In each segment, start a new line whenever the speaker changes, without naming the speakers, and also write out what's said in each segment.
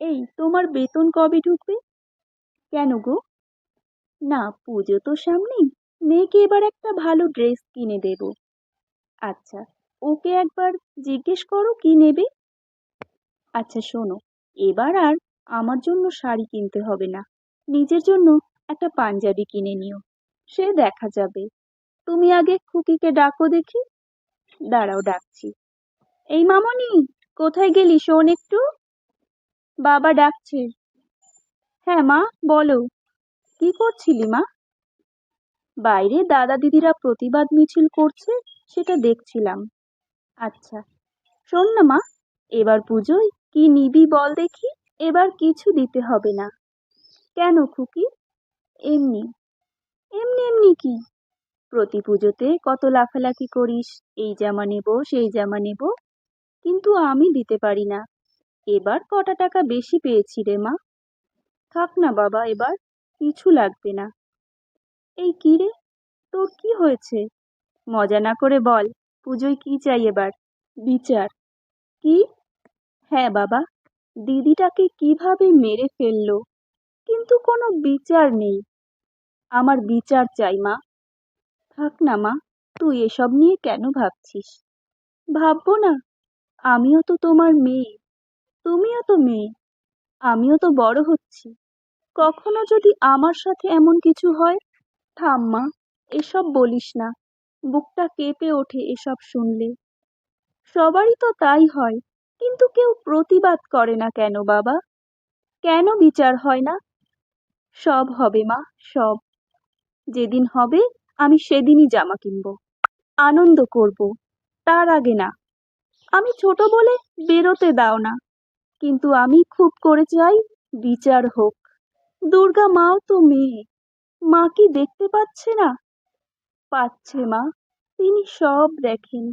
এই, তোমার বেতন কবে ঢুকবে? কেন গো? না, পুজো তো সামনেই। মেয়েকে এবার একটা ভালো ড্রেস কিনে দেব। আচ্ছা ওকে একবার জিজ্ঞেস করো কি নেবে? আচ্ছা শোনো, এবার আর আমার জন্য শাড়ি কিনতে হবে না। নিজের জন্য একটা পাঞ্জাবি কিনে নিও। সে দেখা যাবে। তুমি আগে খুকিকে ডাকো দেখি। দাঁড়াও, ডাকছি। এই মামনি, কোথায় গেলি শোন একটু? বাবা ডাকছে। হ্যাঁ মা, বলো। কি করছিলি মা? বাইরে দাদা দিদিরা প্রতিবাদ মিছিল করছে, সেটা দেখছিলাম। আচ্ছা শোন না মা, এবার পুজোয় কি নিবি বল দেখি, এবার কিছু দিতে হবে না। কেন খুকি? এমনি। এমনি এমনি কি? প্রতি পুজোতে কত লাফালাফি করিস, এই জামা নেব, সেই জামা নেব। কিন্তু আমি দিতে পারি না। এবার কটা টাকা বেশি পেয়েছি রে মা। থাক না বাবা, এবার কিছু লাগবে না। এই কি রে? তোর কি হয়েছে? মজা না করে বল, পুজোয় কি চাই এবার? বিচার। কি? হ্যাঁ বাবা, দিদিটাকে কীভাবে মেরে ফেলল? কিন্তু কোনো বিচার নেই। আমার বিচার চাই মা। থাক না মা, তুই এসব নিয়ে কেন ভাবছিস? ভাববো না। আমিও তো তোমার মেয়ে। তুমিও তো মেয়ে। আমিও তো বড় হচ্ছি। কখনো যদি আমার সাথে এমন কিছু হয়? থাম মা, এসব বলিস না। বুকটা কেঁপে ওঠে এসব শুনলে। সবারই তো তাই হয়, কিন্তু কেউ প্রতিবাদ করে না কেন বাবা? কেন বিচার হয় না? সব হবে মা, সব। যেদিন হবে, আমি সেদিনই জামা কিনবো। আনন্দ করব। তার আগে না। আমি ছোট বলে বেরোতে দাও না। কিন্তু আমি খুব করে চাই বিচার হোক। দুর্গা মাও তো মেয়ে, মা কি দেখতে পাচ্ছে না? পাচ্ছে মা, তিনি সব দেখেন।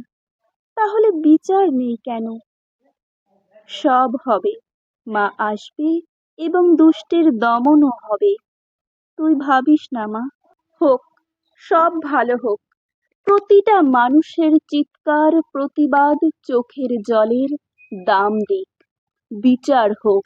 তাহলে বিচার নেই কেন? সব হবে, মা আসবে এবং দুষ্টের দমনও হবে। তুই ভাবিস না মা, হোক, সব ভালো হোক। প্রতিটা মানুষের চিৎকার, প্রতিবাদ চোখের জলের দাম দিক বিচার হোক।